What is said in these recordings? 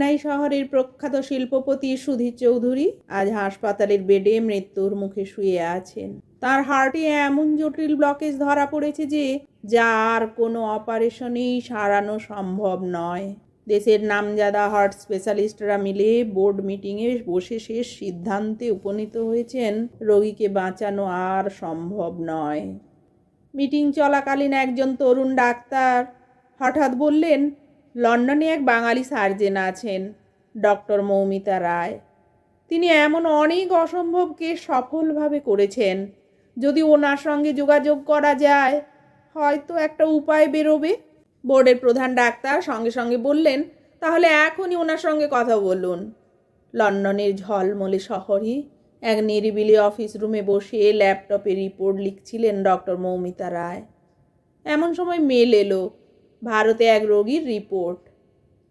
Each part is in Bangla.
চেন্নাই শহরের প্রখ্যাত শিল্পপতি সুধীর চৌধুরী আজ হাসপাতালের বেডে মৃত্যুর মুখে শুয়ে আছেন। তার হার্টে এমন জটিল ব্লকেজ ধরা পড়েছে যে যার কোনো অপারেশনেই সারানো সম্ভব নয়। দেশের নামজাদা হার্ট স্পেশালিস্টরা মিলে বোর্ড মিটিংয়ে বসে শেষ সিদ্ধান্তে উপনীত হয়েছেন, রোগীকে বাঁচানো আর সম্ভব নয়। মিটিং চলাকালীন একজন তরুণ ডাক্তার হঠাৎ বললেন লন্ডনে এক বাঙালি সার্জেন আছেন, ডক্টর মৌমিতা রায়। তিনি এমন অনেক অসম্ভবকে সফলভাবে করেছেন, যদি ওনার সঙ্গে যোগাযোগ করা যায়, হয়তো একটা উপায় বেরোবে। বোর্ডের প্রধান ডাক্তার সঙ্গে সঙ্গে বললেন, তাহলে এখনই ওনার সঙ্গে কথা বলুন। লন্ডনের ঝলমলে শহরে এক নিরিবিলি অফিস রুমে বসে ল্যাপটপে রিপোর্ট লিখছিলেন ডক্টর মৌমিতা রায়। এমন সময় মেল এলো ভারতে এক রোগীর রিপোর্ট।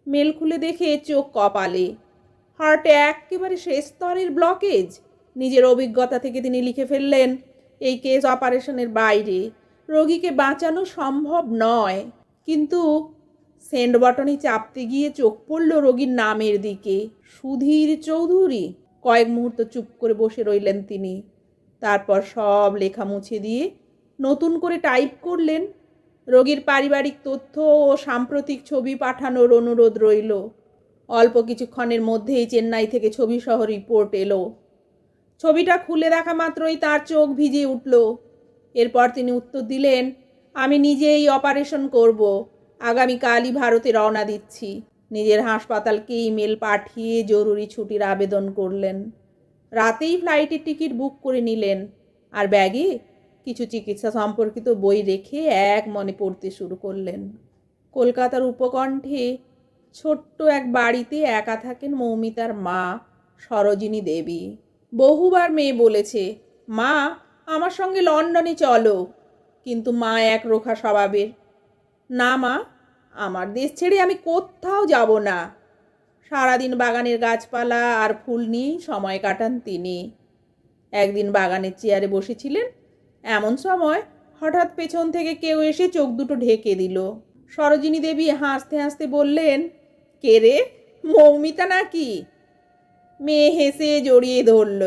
মেল খুলে দেখে চোখ কপালে। হার্টে একেবারে শেষ স্তরের ব্লকেজ। নিজের অভিজ্ঞতা থেকে তিনি লিখে ফেললেন, এই কেস অপারেশনের বাইরে রোগীকে বাঁচানো সম্ভব নয়। কিন্তু সেন্ড বটনে চাপতে গিয়ে চোখ পড়ল রোগীর নামের দিকে। সুধীর চৌধুরী। কয়েক মুহূর্ত চুপ করে বসে রইলেন তিনি। তারপর সব লেখা মুছে দিয়ে নতুন করে টাইপ করলেন রোগীর পারিবারিক তথ্য ও সাম্প্রতিক ছবি পাঠানোর অনুরোধ রইল। অল্প কিছুক্ষণের মধ্যেই চেন্নাই থেকে ছবি সহ রিপোর্ট এলো। ছবিটা খুলে দেখা মাত্রই তার চোখ ভিজে উঠল। এরপর তিনি উত্তর দিলেন, আমি নিজেই অপারেশন করব। আগামীকালই ভারতে রওনা দিচ্ছি। নিজের হাসপাতালকে ইমেল পাঠিয়ে জরুরি ছুটির আবেদন করলেন। রাতেই ফ্লাইটের টিকিট বুক করে নিলেন। আর ব্যাগে কিছু চিকিৎসা সম্পর্কিত বই রেখে এক মনে পড়তে শুরু করলেন। কলকাতার উপকণ্ঠে ছোট্ট এক বাড়িতে একা থাকেন মৌমিতার মা, সরোজিনী দেবী। বহুবার মেয়ে বলেছে, মা, আমার সঙ্গে লন্ডনে চলো। কিন্তু মা এক রোখা স্বভাবের, না মা, আমার দেশ ছেড়ে আমি কোথাও যাব না। সারাদিন বাগানের গাছপালা আর ফুল নিয়েই সময় কাটান তিনি। একদিন বাগানের চেয়ারে বসেছিলেন এমন সময় হঠাৎ পেছন থেকে কেউ এসে চোখ দুটো ঢেকে দিল। সরোজিনী দেবী হাসতে হাসতে বললেন, কে রে? মৌমিতা নাকি? মেয়ে হেসে জড়িয়ে ধরল,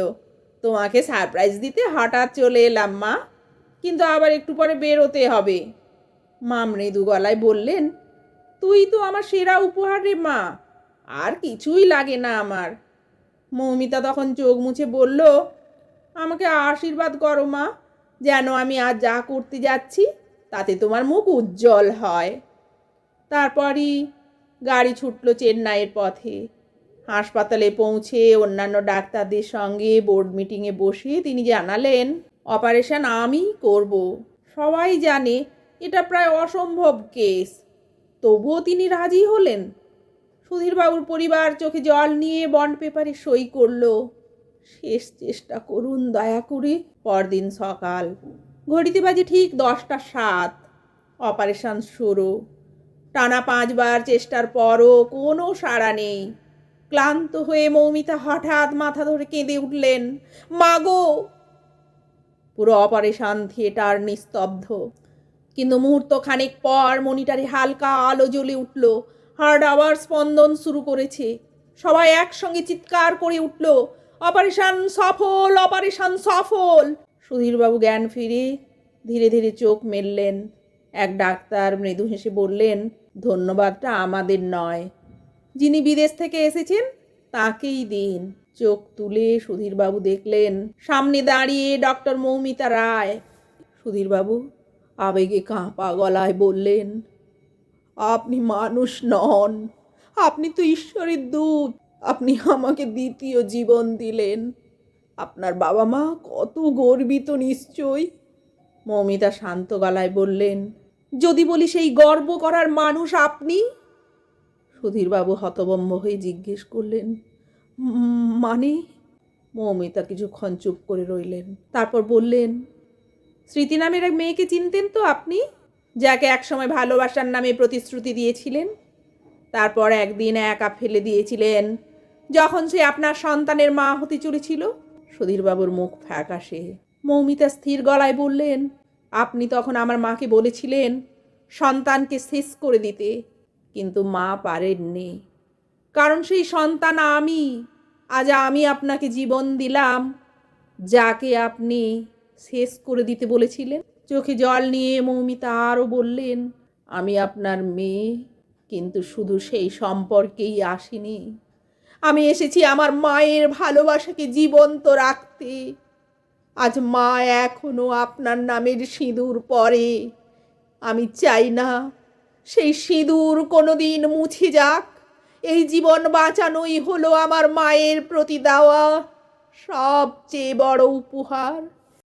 তোমাকে সারপ্রাইজ দিতে হঠাৎ চলে এলাম মা, কিন্তু আবার একটু পরে বেরোতে হবে। মা মৃদু গলায় বললেন, তুই তো আমার সেরা উপহার রে মা, আর কিছুই লাগে না আমার। মৌমিতা তখন চোখ মুছে বলল, আমাকে আশীর্বাদ করো মা যেন আমি আজ যা করতে যাচ্ছি, তাতে তোমার মুখ উজ্জ্বল হয়। তারপরই গাড়ি ছুটল চেন্নাইয়ের পথে। হাসপাতালে পৌঁছে অন্যান্য ডাক্তারদের সঙ্গে বোর্ড মিটিংয়ে বসে তিনি জানালেন, অপারেশন আমিই করব। সবাই জানে এটা প্রায় অসম্ভব কেস। তবুও তিনি রাজি হলেন। সুধীরবাবুর পরিবার চোখে জল নিয়ে বন্ড পেপারে সই করল। শেষ চেষ্টা করুন দয়া করে। পরদিন সকাল। ঘড়িতে বাজে ঠিক দশটা সাত। অপারেশন শুরু। টানা পাঁচবার চেষ্টার পরও কোনো সাড়া নেই। ক্লান্ত হয়ে মৌমিতা হঠাৎ মাথা ধরে কেঁদে উঠলেন মাগো পুরো অপারেশন থিয়েটার নিস্তব্ধ। কিন্তু মুহূর্ত খানেক পর মনিটারে হালকা আলো জ্বলে উঠল। হার্ট আওয়ার স্পন্দন শুরু করেছে। সবাই একসঙ্গে চিৎকার করে উঠল অপারেশন সফল অপারেশন সফল। সুধীরবাবু জ্ঞান ফিরে ধীরে ধীরে চোখ মেললেন। এক ডাক্তার মৃদু হেসে বললেন, ধন্যবাদটা আমাদের নয়। যিনি বিদেশ থেকে এসেছেন, তাকেই দিন। চোখ তুলে সুধীরবাবু দেখলেন, সামনে দাঁড়িয়ে ডক্টর মৌমিতা রায়। সুধীরবাবু আবেগে কাঁপা গলায় বললেন, আপনি মানুষ নন। আপনি তো ঈশ্বরের দূত। আপনি আমাকে দ্বিতীয় জীবন দিলেন। আপনার বাবা মা কত গর্বিত নিশ্চয়ই। মৌমিতা শান্ত গলায় বললেন, যদি বলি সেই গর্ব করার মানুষ আপনি? সুধীরবাবু হতবম্ব হয়ে জিজ্ঞেস করলেন মানে? মৌমিতা কিছুক্ষণ চুপ করে রইলেন, তারপর বললেন, স্মৃতি নামের এক মেয়েকে চিনতেন তো আপনি, যাকে একসময় ভালোবাসার নামে প্রতিশ্রুতি দিয়েছিলেন? তারপর একদিন একা ফেলে দিয়েছিলেন যখন সে আপনার সন্তানের মা হতে চলেছিল? সুধীরবাবুর মুখ ফ্যাকাশে। মৌমিতা স্থির গলায় বললেন, আপনি তখন আমার মাকে বলেছিলেন সন্তানকে শেষ করে দিতে, কিন্তু মা পারেননি। কারণ সেই সন্তান আমি, আজ আমি আপনাকে জীবন দিলাম, যাকে আপনি শেষ করে দিতে বলেছিলেন। চোখে জল নিয়ে মৌমিতা আরও বললেন, আমি আপনার মেয়ে, কিন্তু শুধু সেই সম্পর্কেই আসিনি। আমি এসেছি আমার মায়ের ভালোবাসাকে জীবন্ত রাখতে। আজ মা এখনও আপনার নামের সিঁদুর পরে। আমি চাই না সেই সিঁদুর কোনো দিন মুছে যাক। এই জীবন বাঁচানোই হলো আমার মায়ের প্রতি দেওয়া সবচেয়ে বড় উপহার।